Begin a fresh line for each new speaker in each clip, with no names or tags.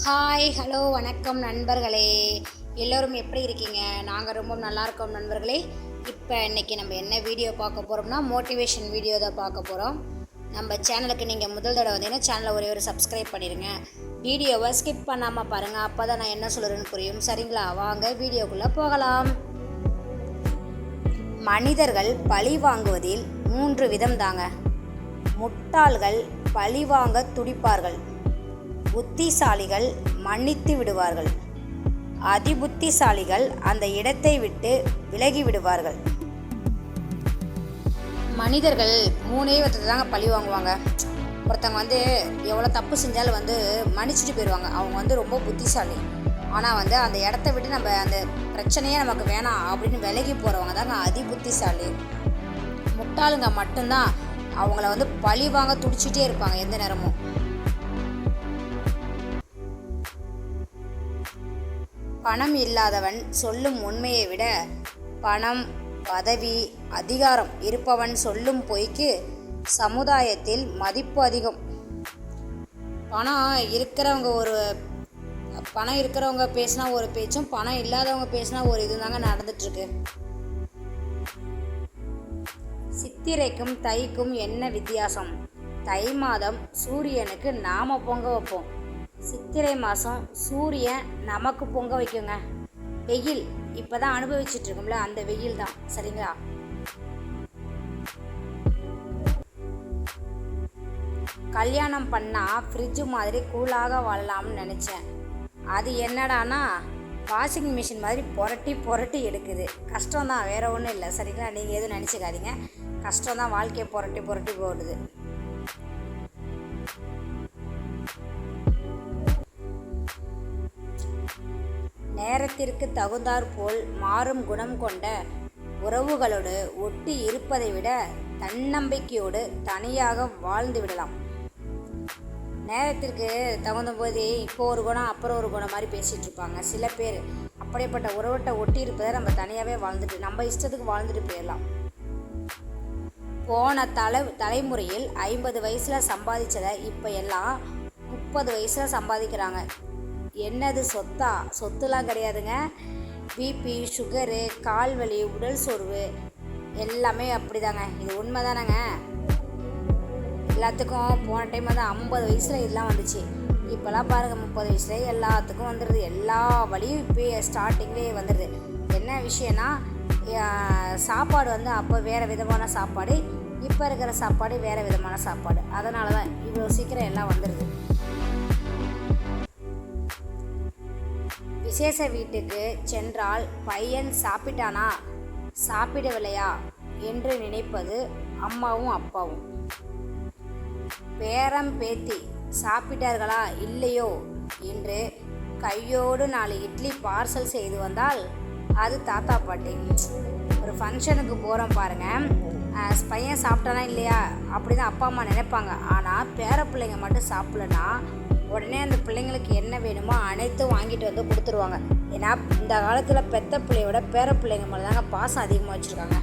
Hi hello வணக்கம் நண்பர்களே. எல்லோரும் எப்படி இருக்கீங்க? நாங்கள் ரொம்ப நல்லா இருக்கோம் நண்பர்களே. இப்போ இன்னைக்கு நம்ம என்ன வீடியோ பார்க்க போகிறோம்னா மோட்டிவேஷன் வீடியோ தான் பார்க்க போகிறோம் நம்ம சேனலுக்கு நீங்கள் முதல் தடவை வந்தீங்கன்னா சேனலை ஒரே ஒரு சப்ஸ்கிரைப் பண்ணிடுங்க வீடியோவை ஸ்கிப் பண்ணாமல் பாருங்கள் அப்போ தான் நான் என்ன சொல்கிறேன்னு புரியும். சரிங்களா? வாங்க வீடியோக்குள்ளே போகலாம். மனிதர்கள் பழி வாங்குவதில் மூன்று விதம் தாங்க. முட்டாள்கள் பழி வாங்க துடிப்பார்கள். புத்திசாலிகள் மன்னித்து விடுவார்கள். அதிபுத்திசாலிகள் அந்த இடத்தை விட்டு விலகி விடுவார்கள். மனிதர்கள் மூணே விதத்தை தாங்க பழி வாங்குவாங்க. ஒருத்தவங்க வந்து எவ்வளோ தப்பு செஞ்சாலும் வந்து மன்னிச்சிட்டு போயிடுவாங்க. அவங்க வந்து ரொம்ப புத்திசாலி. ஆனால் வந்து அந்த இடத்த விட்டு நம்ம அந்த பிரச்சனையே நமக்கு வேணாம் அப்படின்னு விலகி போகிறவங்க தாங்க அதி புத்திசாலி முட்டாளுங்க மட்டும்தான் அவங்கள வந்து பழி வாங்க துடிச்சிட்டே இருப்பாங்க எந்த நேரமும். பணம் இல்லாதவன் சொல்லும் உண்மையை விட பணம் பதவி அதிகாரம் இருப்பவன் சொல்லும் பொய்க்கு சமுதாயத்தில் மதிப்பு அதிகம். பணம் இருக்கிறவங்க ஒரு பணம் இருக்கிறவங்க பேசினா ஒரு பேச்சும் பணம் இல்லாதவங்க பேசினா ஒரு இது தாங்க நடந்துட்டுருக்கு. சித்திரைக்கும் தைக்கும் என்ன வித்தியாசம்? தை மாதம் சூரியனுக்கு நாம பொங்க வைப்போம். சித்திரை மாதம் சூரியன் நமக்கு பொங்க வைக்குங்க. வெயில் இப்போ தான் அனுபவிச்சுட்டு இருக்கோம்ல அந்த வெயில் தான் சரிங்களா? கல்யாணம் பண்ணால் ஃப்ரிட்ஜு மாதிரி கூலாக வாழலாம்னு நினச்சேன். அது என்னடானா வாஷிங் மிஷின் மாதிரி புரட்டி புரட்டி எடுக்குது. கஷ்டம் தான் வேற ஒன்றும் இல்லை சரிங்களா? நீங்கள் எதுவும் நினச்சிக்காதீங்க. கஷ்டம் தான் வாழ்க்கையை புரட்டி புரட்டி போடுது. நேரத்திற்கு தகுந்தாற்போல் மாறும் குணம் கொண்ட உறவுகளோடு ஒட்டி இருப்பதை விட தன்னம்பிக்கையோடு தனியாக வாழ்ந்து விடலாம். நேரத்திற்கு தகுந்தபோது இப்போ ஒரு குணம் அப்புறம் ஒரு குணம் மாதிரி பேசிகிட்டு இருப்பாங்க. சில பேர் அப்படிப்பட்ட உறவட்டை ஒட்டி இருப்பதை நம்ம தனியாகவே வாழ்ந்துட்டு நம்ம இஷ்டத்துக்கு வாழ்ந்துட்டு போயிடலாம். போன தலை தலைமுறையில் ஐம்பது வயசில் சம்பாதிச்சதை இப்போ எல்லாம் முப்பது வயசில் சம்பாதிக்கிறாங்க. என்னது சொத்தா? சொத்துலாம் கிடையாதுங்க. பிபி சுகரு கால் வலி உடல் சோர்வு எல்லாமே அப்படிதாங்க. இது உண்மை தானேங்க எல்லாத்துக்கும் போன டைம் வந்து ஐம்பது வயசில் இதெல்லாம் வந்துச்சு. இப்போல்லாம் பாருங்கள் முப்பது வயசுல எல்லாத்துக்கும் வந்துடுது எல்லா வழியும் இப்போ ஸ்டார்டிங்லேயே வந்துடுது என்ன விஷயம்னா சாப்பாடு வந்து அப்போ வேறு விதமான சாப்பாடு இப்போ இருக்கிற சாப்பாடு வேறு விதமான சாப்பாடு. அதனால தான் இவ்வளோ சீக்கிரம் எல்லாம் வந்துடுது விசேஷ வீட்டுக்கு சென்றால் பையன் சாப்பிட்டானா? சாப்பிடவில்லையா? என்று நினைப்பது அம்மாவும் அப்பாவும். பேரம் பேத்தி சாப்பிட்டார்களா? இல்லையோ? என்று கையோடு நாலு இட்லி பார்சல் செய்து வந்தால் அது தாத்தா பாட்டி. ஒரு ஃபங்க்ஷனுக்கு போகிறோம் பாருங்க. பையன் சாப்பிட்டானா இல்லையா? அப்படி தான் அப்பா அம்மா நினைப்பாங்க. ஆனால் பேர பிள்ளைங்க மட்டும் சாப்பிடலன்னா உடனே அந்த பிள்ளைங்களுக்கு என்ன வேணுமோ அனைத்தும் வாங்கிட்டு வந்து கொடுத்துருவாங்க. ஏன்னா இந்த காலத்தில் பெத்த பிள்ளையோட பேர பிள்ளைங்க மேலே தாங்க பாசம் அதிகமாக வச்சுருக்காங்க.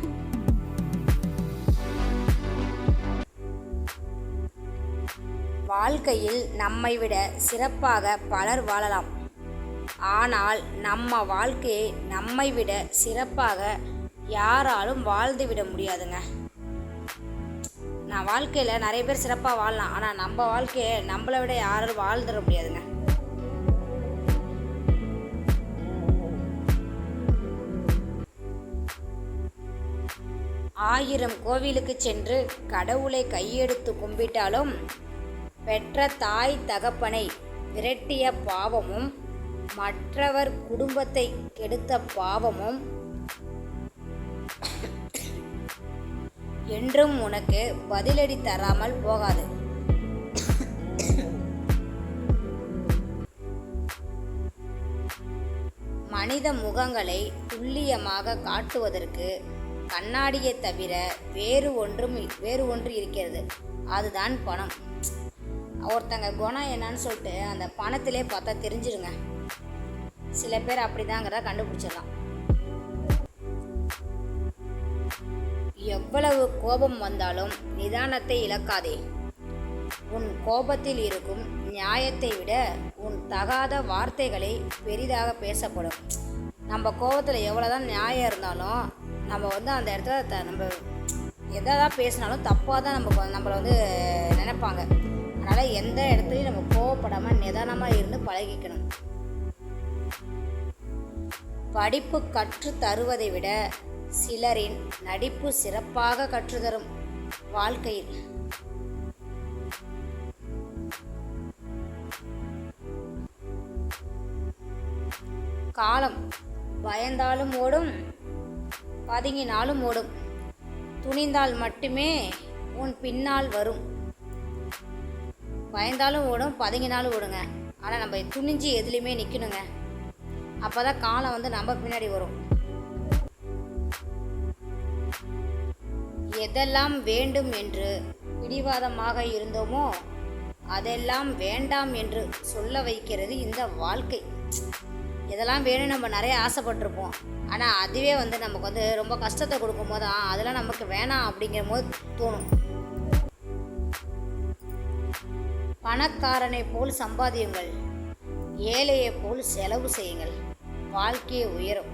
வாழ்க்கையில் நம்மை விட சிறப்பாக பலர் வாழலாம். ஆனால் நம்ம வாழ்க்கையை நம்மை விட சிறப்பாக யாராலும் வாழ்ந்து விட முடியாதுங்க. நான் வாழ்க்கையில் நிறைய பேர் சிறப்பாக வாழலாம். ஆனால் நம்ம வாழ்க்கையை நம்மளை விட யாரும் வாழ்ந்துட முடியாதுங்க. ஆயிரம் கோவிலுக்கு சென்று கடவுளை கையெடுத்து கும்பிட்டாலும் பெற்ற தாய் தகப்பனை விரட்டிய பாவமும் மற்றவர் குடும்பத்தை கெடுத்த பாவமும் என்றும் உனக்கு பதிலடி தராமல் போகாது. மனித முகங்களை துல்லியமாக காட்டுவதற்கு கண்ணாடியை தவிர வேறு ஒன்றும் வேறு ஒன்று இருக்கிறது. அதுதான் பணம். ஒருத்தங்க குணம் என்னன்னு சொல்லிட்டு அந்த பணத்திலே பார்த்தா தெரிஞ்சிருங்க. சில பேர் அப்படிதாங்கிறத கண்டுபிடிச்சிடலாம். எவ்வளவு கோபம் வந்தாலும் நிதானத்தை இழக்காதே. உன் கோபத்தில் இருக்கும் நியாயத்தை விட உன் தகாத வார்த்தைகளை பெரிதாக பேசப்படும். நம்ம கோவத்தில் எவ்வளோதான் நியாயம் இருந்தாலும் நம்ம வந்து அந்த இடத்துல த நம்ம எதை தான் பேசினாலும் தப்பாக தான் நம்ம நம்மளை வந்து நினைப்பாங்க. அதனால் எந்த இடத்துலையும் நம்ம கோவப்படாமல் நிதானமாக இருந்து பழகிக்கணும். படிப்பு கற்று தருவதை விட சிலரின் நடிப்பு சிறப்பாக கற்றுத்தரும் வாழ்க்கையில். காலம் பயந்தாலும் ஓடும் பதுங்கினாலும் ஓடும். துணிந்தால் மட்டுமே உன் பின்னால் வரும். பயந்தாலும் ஓடும் பதுங்கினாலும் ஓடுங்க. ஆனால் நம்ம துணிஞ்சு எதுலேயுமே நிற்கணுங்க அப்போ தான் காலம் வந்து நம்ம பின்னாடி வரும். எதெல்லாம் வேண்டும் என்று பிடிவாதமாக இருந்தோமோ அதெல்லாம் வேண்டாம் என்று சொல்ல வைக்கிறது இந்த வாழ்க்கை. இதெல்லாம் வேணும் நம்ம நிறைய ஆசைப்பட்டிருப்போம். ஆனால் அதுவே வந்து நமக்கு வந்து ரொம்ப கஷ்டத்தை கொடுக்கும்போது தான் அதெல்லாம் நமக்கு வேணாம் அப்படிங்கிற போது தோணும். பணக்காரனை போல் சம்பாதியுங்கள். ஏழையை போல் செலவு செய்யுங்கள். வாழ்க்கையை உயரும்.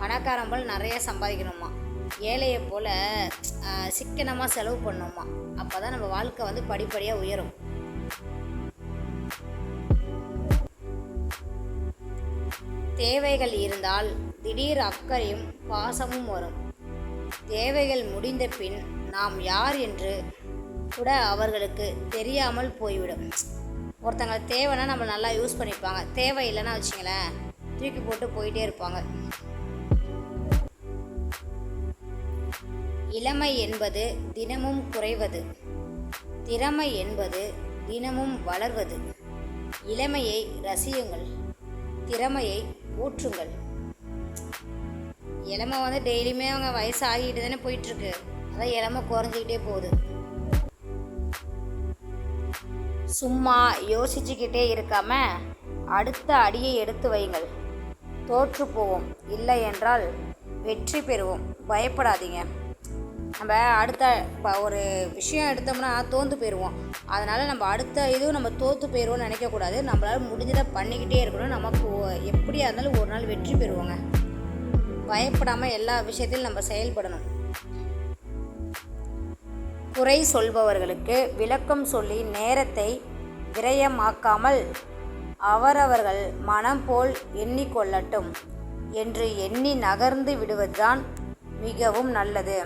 பணக்காரன் போல் நிறைய சம்பாதிக்கணுமா? ஏழையை போல் சிக்கனமாக செலவு பண்ணணுமா அப்போ தான் நம்ம வாழ்க்கை வந்து படிப்படியாக உயரும். தேவைகள் இருந்தால் திடீர் அக்கறையும் பாசமும் வரும். தேவைகள் முடிந்த பின் நாம் யார் என்று கூட அவர்களுக்கு தெரியாமல் போய்விடும். ஒருத்தங்க தேவைன்னா நம்ம நல்லா யூஸ் பண்ணிப்பாங்க. தேவை இல்லைன்னா வச்சுங்களேன் தூக்கி போட்டு போயிட்டே இருப்பாங்க. இளமை என்பது தினமும் குறைவது. திறமை என்பது தினமும் வளர்வது. இளமையை ரசியுங்கள். திறமையை ஊற்றுங்கள். இளமை வந்து டெய்லியுமே அவங்க வயசு ஆகிட்டு தானே போயிட்டுருக்கு. அதான் இளமை குறைஞ்சிக்கிட்டே போகுது. சும்மா யோசிச்சுக்கிட்டே இருக்காம அடுத்த அடியை எடுத்து வைங்கள் தோற்று போவோம் இல்லை என்றால் வெற்றி பெறுவோம். பயப்படாதீங்க. நம்ம அடுத்த இப்போ ஒரு விஷயம் எடுத்தோம்னா தோந்து போயிடுவோம் அதனால் நம்ம அடுத்த இதுவும் நம்ம தோற்று போயிடுவோம்னு நினைக்கக்கூடாது நம்மளால் முடிஞ்சதை பண்ணிக்கிட்டே இருக்கணும். நமக்கு எப்படியா இருந்தாலும் ஒரு நாள் வெற்றி பெறுவோங்க. பயப்படாமல் எல்லா விஷயத்திலும் நம்ம செயல்படணும். குறை சொல்பவர்களுக்கு விளக்கம் சொல்லி நேரத்தை விரயமாக்காமல் அவரவர்கள் மனம் போல் எண்ணிக்கொள்ளட்டும். என்று எண்ணி நகர்ந்து விடுவதுதான் மிகவும் நல்லது.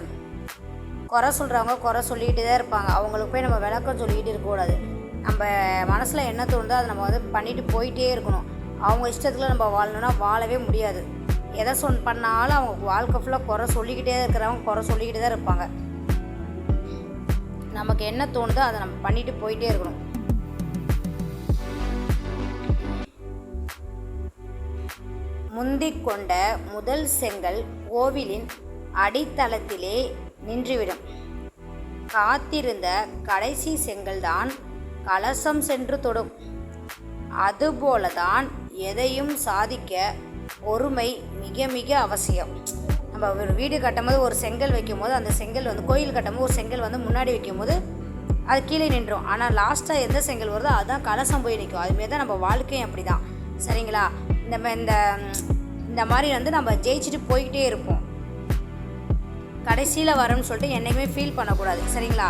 குறை சொல்கிறவங்க குறை சொல்லிகிட்டு தான் இருப்பாங்க. அவங்களுக்கு போய் நம்ம விளக்கம் சொல்லிக்கிட்டு இருக்கக்கூடாது நம்ம மனசில் என்ன தோணுதோ அதை நம்ம வந்து பண்ணிட்டு போயிட்டே இருக்கணும். அவங்க இஷ்டத்தில் நம்ம வாழணும்னா வாழவே முடியாது. எதை சொன் பண்ணாலும் அவங்க வாழ்க்கை ஃபுல்லாக குறை சொல்லிக்கிட்டே இருக்கிறவங்க குறை சொல்லிக்கிட்டு தான் இருப்பாங்க. நமக்கு என்ன தோணுதோ அதை நம்ம பண்ணிட்டு போயிட்டே இருக்கணும். முந்திக் கொண்ட முதல் செங்கல் கோவிலின் அடித்தளத்திலே நின்றுவிடும். காத்திருந்த கடைசி செங்கல்தான் கலசம் சென்று தொடும். அதுபோலதான் எதையும் சாதிக்க பொறுமை மிக மிக அவசியம். நம்ம ஒரு வீடு கட்டும்போது ஒரு செங்கல் வைக்கும்போது அந்த செங்கல் வந்து கோயில் கட்டும்போது ஒரு செங்கல் வந்து முன்னாடி வைக்கும்போது அது கீழே நின்றோம். ஆனால் லாஸ்ட்டாக எந்த செங்கல் வருதோ அதுதான் கலசம் போய் நிற்கும் அதுமாரி தான் நம்ம வாழ்க்கையும் அப்படி தான் சரிங்களா? இந்த இந்த இந்த மாதிரி வந்து நம்ம ஜெயிச்சுட்டு போய்கிட்டே இருப்போம். கடைசியில் வரோம்னு சொல்லிட்டு என்றைக்குமே ஃபீல் பண்ணக்கூடாது. சரிங்களா?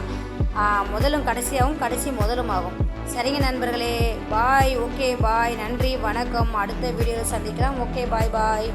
முதலும் கடைசியாகவும் கடைசி முதலும் ஆகும் சரிங்க நண்பர்களே பாய் ஓகே பாய் நன்றி வணக்கம். அடுத்த வீடியோவில் சந்திக்கலாம். ஓகே பாய் பாய்